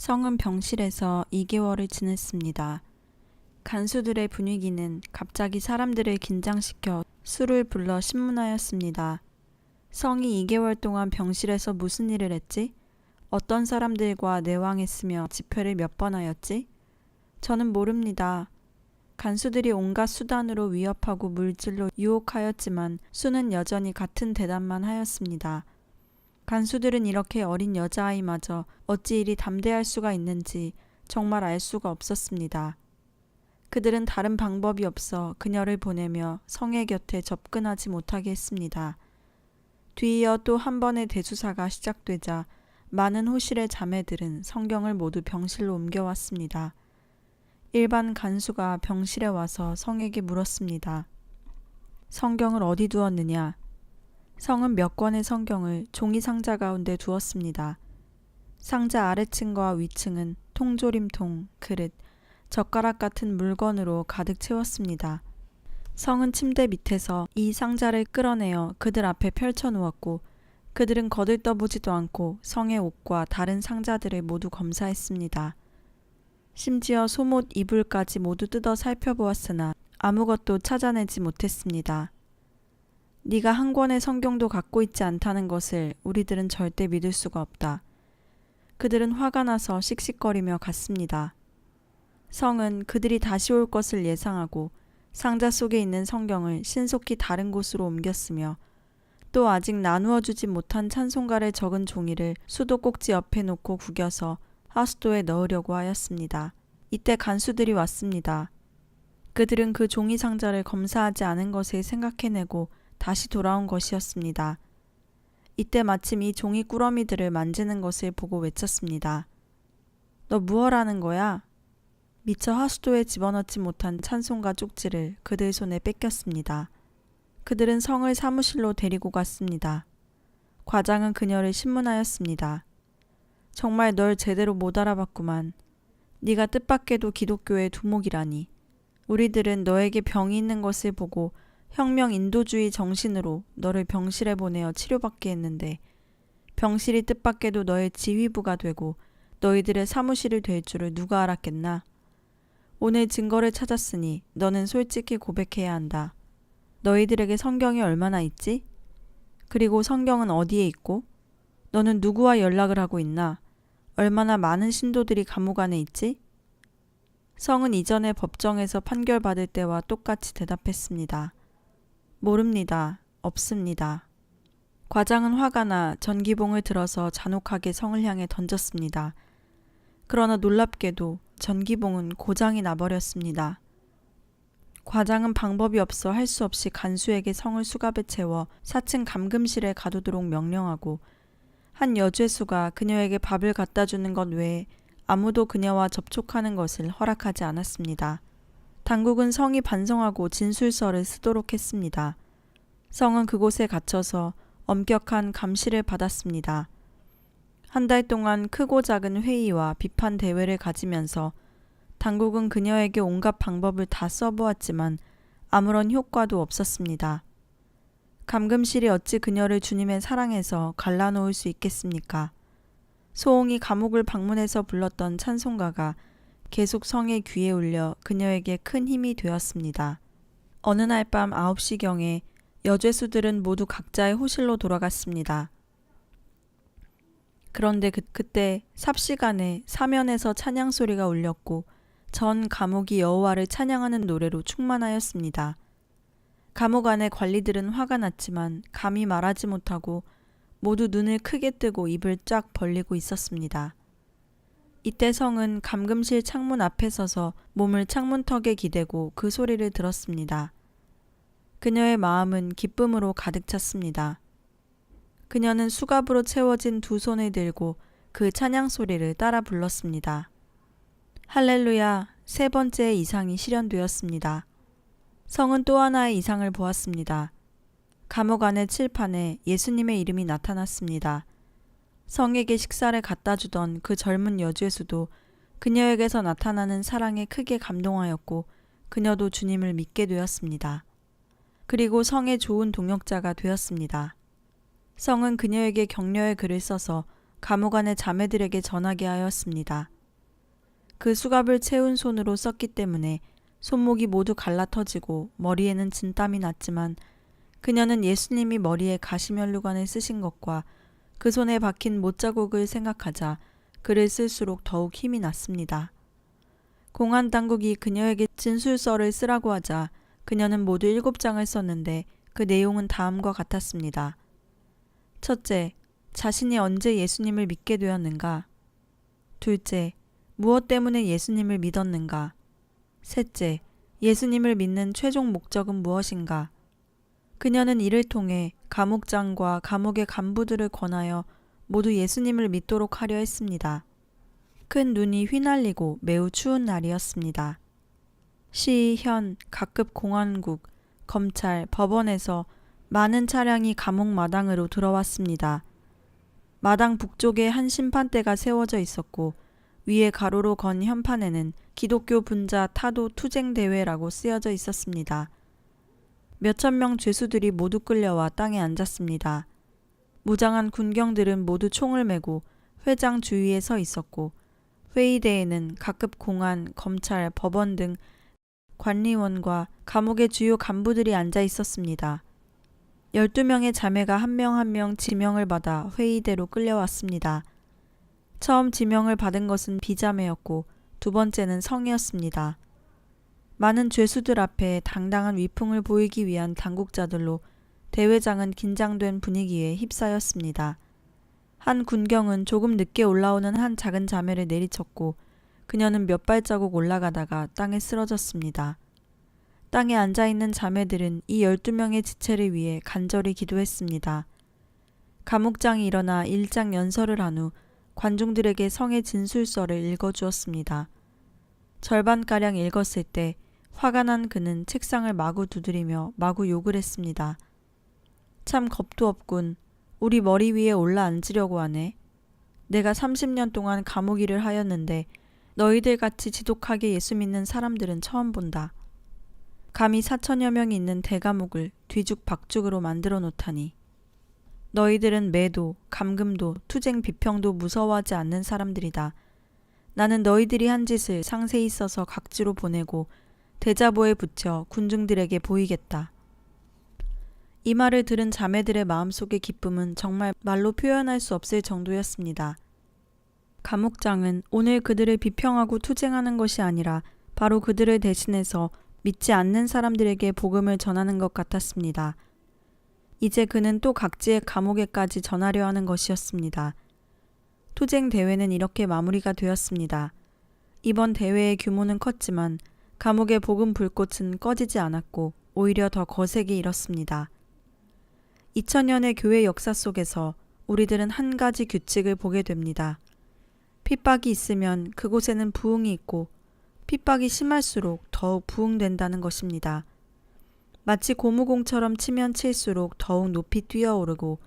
성은 병실에서 2개월을 지냈습니다. 간수들의 분위기는 갑자기 사람들을 긴장시켜 술을 불러 신문하였습니다. 성이 2개월 동안 병실에서 무슨 일을 했지? 어떤 사람들과 내왕했으며 집회를 몇 번 하였지? 저는 모릅니다. 간수들이 온갖 수단으로 위협하고 물질로 유혹하였지만 수는 여전히 같은 대답만 하였습니다. 간수들은 이렇게 어린 여자아이마저 어찌 이리 담대할 수가 있는지 정말 알 수가 없었습니다. 그들은 다른 방법이 없어 그녀를 보내며 성의 곁에 접근하지 못하게 했습니다. 뒤이어 또 한 번의 대수사가 시작되자 많은 호실의 자매들은 성경을 모두 병실로 옮겨왔습니다. 일반 간수가 병실에 와서 성에게 물었습니다. 성경을 어디 두었느냐? 성은 몇 권의 성경을 종이 상자 가운데 두었습니다. 상자 아래층과 위층은 통조림통, 그릇, 젓가락 같은 물건으로 가득 채웠습니다. 성은 침대 밑에서 이 상자를 끌어내어 그들 앞에 펼쳐 놓았고 그들은 거들떠보지도 않고 성의 옷과 다른 상자들을 모두 검사했습니다. 심지어 속옷 이불까지 모두 뜯어 살펴보았으나 아무것도 찾아내지 못했습니다. 네가 한 권의 성경도 갖고 있지 않다는 것을 우리들은 절대 믿을 수가 없다. 그들은 화가 나서 씩씩거리며 갔습니다. 성은 그들이 다시 올 것을 예상하고 상자 속에 있는 성경을 신속히 다른 곳으로 옮겼으며 또 아직 나누어 주지 못한 찬송가를 적은 종이를 수도꼭지 옆에 놓고 구겨서 하수도에 넣으려고 하였습니다. 이때 간수들이 왔습니다. 그들은 그 종이 상자를 검사하지 않은 것을 생각해내고 다시 돌아온 것이었습니다. 이때 마침 이 종이 꾸러미들을 만지는 것을 보고 외쳤습니다. 너 무얼하는 거야? 미처 하수도에 집어넣지 못한 찬송가 쪽지를 그들 손에 뺏겼습니다. 그들은 성을 사무실로 데리고 갔습니다. 과장은 그녀를 신문하였습니다. 정말 널 제대로 못 알아봤구만. 네가 뜻밖에도 기독교의 두목이라니. 우리들은 너에게 병이 있는 것을 보고 혁명 인도주의 정신으로 너를 병실에 보내어 치료받게 했는데 병실이 뜻밖에도 너의 지휘부가 되고 너희들의 사무실이 될 줄을 누가 알았겠나? 오늘 증거를 찾았으니 너는 솔직히 고백해야 한다. 너희들에게 성경이 얼마나 있지? 그리고 성경은 어디에 있고? 너는 누구와 연락을 하고 있나? 얼마나 많은 신도들이 감옥 안에 있지? 성은 이전에 법정에서 판결받을 때와 똑같이 대답했습니다. 모릅니다. 없습니다. 과장은 화가 나 전기봉을 들어서 잔혹하게 성을 향해 던졌습니다. 그러나 놀랍게도 전기봉은 고장이 나버렸습니다. 과장은 방법이 없어 할 수 없이 간수에게 성을 수갑에 채워 4층 감금실에 가두도록 명령하고 한 여죄수가 그녀에게 밥을 갖다 주는 것 외에 아무도 그녀와 접촉하는 것을 허락하지 않았습니다. 당국은 성이 반성하고 진술서를 쓰도록 했습니다. 성은 그곳에 갇혀서 엄격한 감시를 받았습니다. 한 달 동안 크고 작은 회의와 비판 대회를 가지면서 당국은 그녀에게 온갖 방법을 다 써보았지만 아무런 효과도 없었습니다. 감금실이 어찌 그녀를 주님의 사랑에서 갈라놓을 수 있겠습니까? 소홍이 감옥을 방문해서 불렀던 찬송가가 계속 성의 귀에 울려 그녀에게 큰 힘이 되었습니다. 어느 날 밤 9시경에 여죄수들은 모두 각자의 호실로 돌아갔습니다. 그런데 그, 그때 삽시간에 사면에서 찬양 소리가 울렸고 전 감옥이 여호와를 찬양하는 노래로 충만하였습니다. 감옥 안의 관리들은 화가 났지만 감히 말하지 못하고 모두 눈을 크게 뜨고 입을 쫙 벌리고 있었습니다. 이때 성은 감금실 창문 앞에 서서 몸을 창문턱에 기대고 그 소리를 들었습니다. 그녀의 마음은 기쁨으로 가득 찼습니다. 그녀는 수갑으로 채워진 두 손을 들고 그 찬양 소리를 따라 불렀습니다. 할렐루야, 세 번째 이상이 실현되었습니다. 성은 또 하나의 이상을 보았습니다. 감옥 안의 칠판에 예수님의 이름이 나타났습니다. 성에게 식사를 갖다 주던 그 젊은 여죄수도 그녀에게서 나타나는 사랑에 크게 감동하였고 그녀도 주님을 믿게 되었습니다. 그리고 성의 좋은 동역자가 되었습니다. 성은 그녀에게 격려의 글을 써서 감옥 안의 자매들에게 전하게 하였습니다. 그 수갑을 채운 손으로 썼기 때문에 손목이 모두 갈라터지고 머리에는 진땀이 났지만 그녀는 예수님이 머리에 가시면류관을 쓰신 것과 그 손에 박힌 못자국을 생각하자 글을 쓸수록 더욱 힘이 났습니다. 공안 당국이 그녀에게 진술서를 쓰라고 하자 그녀는 모두 일곱 장을 썼는데 그 내용은 다음과 같았습니다. 첫째, 자신이 언제 예수님을 믿게 되었는가? 둘째, 무엇 때문에 예수님을 믿었는가? 셋째, 예수님을 믿는 최종 목적은 무엇인가? 그녀는 이를 통해 감옥장과 감옥의 간부들을 권하여 모두 예수님을 믿도록 하려 했습니다. 큰 눈이 휘날리고 매우 추운 날이었습니다. 시, 현, 각급 공안국, 검찰, 법원에서 많은 차량이 감옥 마당으로 들어왔습니다. 마당 북쪽에 한 심판대가 세워져 있었고 위에 가로로 건 현판에는 기독교 분자 타도 투쟁 대회라고 쓰여져 있었습니다. 몇천 명 죄수들이 모두 끌려와 땅에 앉았습니다. 무장한 군경들은 모두 총을 메고 회장 주위에 서 있었고 회의대에는 각급 공안, 검찰, 법원 등 관리원과 감옥의 주요 간부들이 앉아 있었습니다. 12명의 자매가 한 명 한명 지명을 받아 회의대로 끌려왔습니다. 처음 지명을 받은 것은 비자매였고 두 번째는 성이었습니다. 많은 죄수들 앞에 당당한 위풍을 보이기 위한 당국자들로 대회장은 긴장된 분위기에 휩싸였습니다. 한 군경은 조금 늦게 올라오는 한 작은 자매를 내리쳤고 그녀는 몇 발자국 올라가다가 땅에 쓰러졌습니다. 땅에 앉아 있는 자매들은 이 12명의 지체를 위해 간절히 기도했습니다. 감옥장이 일어나 일장 연설을 한 후 관중들에게 성의 진술서를 읽어 주었습니다. 절반가량 읽었을 때 화가 난 그는 책상을 마구 두드리며 마구 욕을 했습니다. 참 겁도 없군. 우리 머리 위에 올라 앉으려고 하네. 내가 30년 동안 감옥 일을 하였는데 너희들 같이 지독하게 예수 믿는 사람들은 처음 본다. 감히 사천여 명이 있는 대감옥을 뒤죽박죽으로 만들어 놓다니. 너희들은 매도, 감금도, 투쟁 비평도 무서워하지 않는 사람들이다. 나는 너희들이 한 짓을 상세히 써서 각지로 보내고 대자보에 붙여 군중들에게 보이겠다. 이 말을 들은 자매들의 마음속의 기쁨은 정말 말로 표현할 수 없을 정도였습니다. 감옥장은 오늘 그들을 비평하고 투쟁하는 것이 아니라 바로 그들을 대신해서 믿지 않는 사람들에게 복음을 전하는 것 같았습니다. 이제 그는 또 각지의 감옥에까지 전하려 하는 것이었습니다. 투쟁 대회는 이렇게 마무리가 되었습니다. 이번 대회의 규모는 컸지만 감옥의 복음 불꽃은 꺼지지 않았고 오히려 더 거세게 일었습니다. 2000년의 교회 역사 속에서 우리들은 한 가지 규칙을 보게 됩니다. 핍박이 있으면 그곳에는 부흥이 있고 핍박이 심할수록 더욱 부흥된다는 것입니다. 마치 고무공처럼 치면 칠수록 더욱 높이 뛰어오르고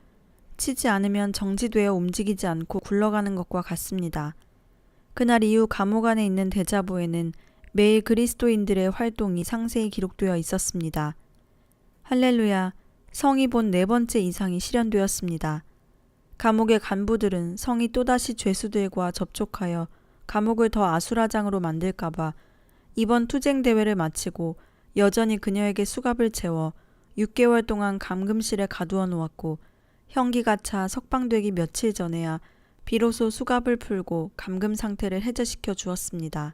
치지 않으면 정지되어 움직이지 않고 굴러가는 것과 같습니다. 그날 이후 감옥 안에 있는 대자보에는 매일 그리스도인들의 활동이 상세히 기록되어 있었습니다. 할렐루야, 성이 본 네 번째 이상이 실현되었습니다. 감옥의 간부들은 성이 또다시 죄수들과 접촉하여 감옥을 더 아수라장으로 만들까봐 이번 투쟁 대회를 마치고 여전히 그녀에게 수갑을 채워 6개월 동안 감금실에 가두어 놓았고 형기가 차 석방되기 며칠 전에야 비로소 수갑을 풀고 감금 상태를 해제시켜 주었습니다.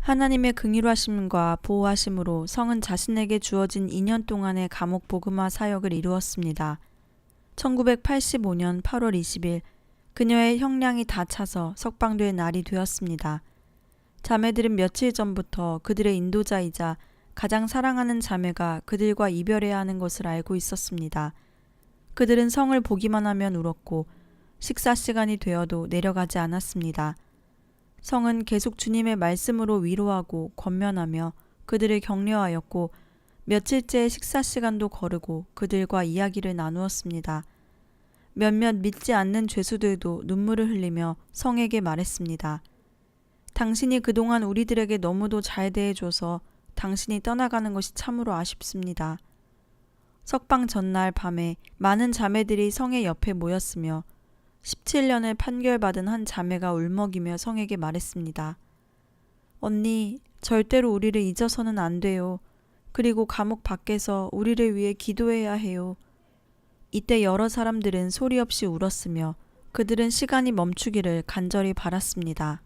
하나님의 긍휼하심과 보호하심으로 성은 자신에게 주어진 2년 동안의 감옥 복음화 사역을 이루었습니다. 1985년 8월 20일 그녀의 형량이 다 차서 석방될 날이 되었습니다. 자매들은 며칠 전부터 그들의 인도자이자 가장 사랑하는 자매가 그들과 이별해야 하는 것을 알고 있었습니다. 그들은 성을 보기만 하면 울었고 식사 시간이 되어도 내려가지 않았습니다. 성은 계속 주님의 말씀으로 위로하고 권면하며 그들을 격려하였고 며칠째 식사 시간도 거르고 그들과 이야기를 나누었습니다. 몇몇 믿지 않는 죄수들도 눈물을 흘리며 성에게 말했습니다. 당신이 그동안 우리들에게 너무도 잘 대해줘서 당신이 떠나가는 것이 참으로 아쉽습니다. 석방 전날 밤에 많은 자매들이 성의 옆에 모였으며 17년을 판결받은 한 자매가 울먹이며 성에게 말했습니다. 언니, 절대로 우리를 잊어서는 안 돼요. 그리고 감옥 밖에서 우리를 위해 기도해야 해요. 이때 여러 사람들은 소리 없이 울었으며 그들은 시간이 멈추기를 간절히 바랐습니다.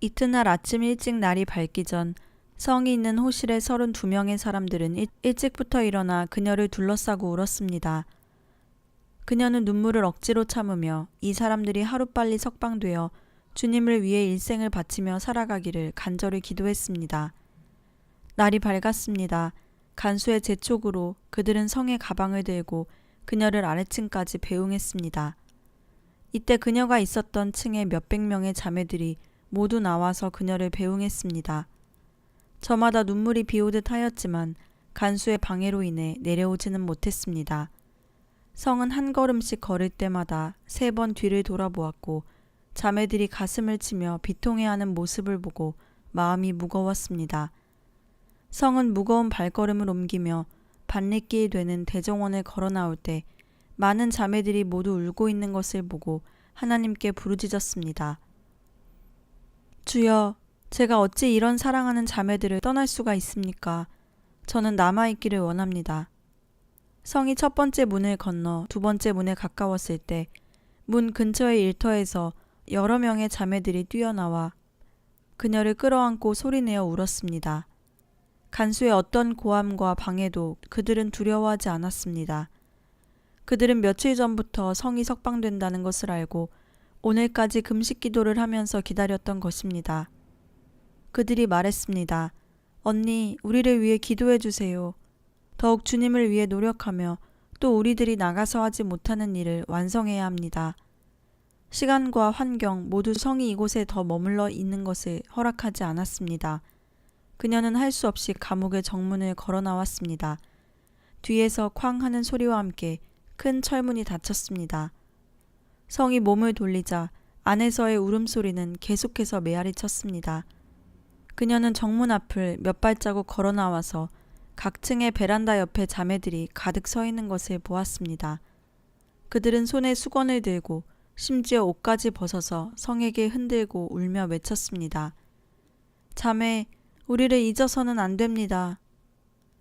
이튿날 아침 일찍 날이 밝기 전 성이 있는 호실의 32명의 사람들은 일, 일찍부터 일어나 그녀를 둘러싸고 울었습니다. 그녀는 눈물을 억지로 참으며 이 사람들이 하루빨리 석방되어 주님을 위해 일생을 바치며 살아가기를 간절히 기도했습니다. 날이 밝았습니다. 간수의 재촉으로 그들은 성의 가방을 들고 그녀를 아래층까지 배웅했습니다. 이때 그녀가 있었던 층의 몇백 명의 자매들이 모두 나와서 그녀를 배웅했습니다. 저마다 눈물이 비오듯 하였지만 간수의 방해로 인해 내려오지는 못했습니다. 성은 한 걸음씩 걸을 때마다 세 번 뒤를 돌아보았고 자매들이 가슴을 치며 비통해하는 모습을 보고 마음이 무거웠습니다. 성은 무거운 발걸음을 옮기며 반리길 되는 대정원을 걸어 나올 때 많은 자매들이 모두 울고 있는 것을 보고 하나님께 부르짖었습니다. 주여, 제가 어찌 이런 사랑하는 자매들을 떠날 수가 있습니까? 저는 남아있기를 원합니다. 성이 첫 번째 문을 건너 두 번째 문에 가까웠을 때 문 근처의 일터에서 여러 명의 자매들이 뛰어나와 그녀를 끌어안고 소리내어 울었습니다. 간수의 어떤 고함과 방해도 그들은 두려워하지 않았습니다. 그들은 며칠 전부터 성이 석방된다는 것을 알고 오늘까지 금식 기도를 하면서 기다렸던 것입니다. 그들이 말했습니다. 언니, 우리를 위해 기도해 주세요. 더욱 주님을 위해 노력하며 또 우리들이 나가서 하지 못하는 일을 완성해야 합니다. 시간과 환경 모두 성이 이곳에 더 머물러 있는 것을 허락하지 않았습니다. 그녀는 할 수 없이 감옥의 정문을 걸어 나왔습니다. 뒤에서 쾅 하는 소리와 함께 큰 철문이 닫혔습니다. 성이 몸을 돌리자 안에서의 울음소리는 계속해서 메아리 쳤습니다. 그녀는 정문 앞을 몇 발자국 걸어 나와서 각 층의 베란다 옆에 자매들이 가득 서 있는 것을 보았습니다. 그들은 손에 수건을 들고 심지어 옷까지 벗어서 성에게 흔들고 울며 외쳤습니다. 자매, 우리를 잊어서는 안 됩니다.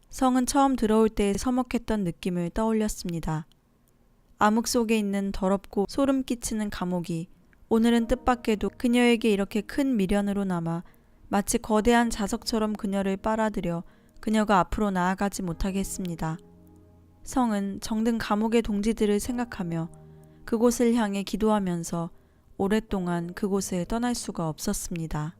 성은 처음 들어올 때 서먹했던 느낌을 떠올렸습니다. 암흑 속에 있는 더럽고 소름 끼치는 감옥이 오늘은 뜻밖에도 그녀에게 이렇게 큰 미련으로 남아 마치 거대한 자석처럼 그녀를 빨아들여 그녀가 앞으로 나아가지 못하게 했습니다. 성은 정든 감옥의 동지들을 생각하며 그곳을 향해 기도하면서 오랫동안 그곳을 떠날 수가 없었습니다.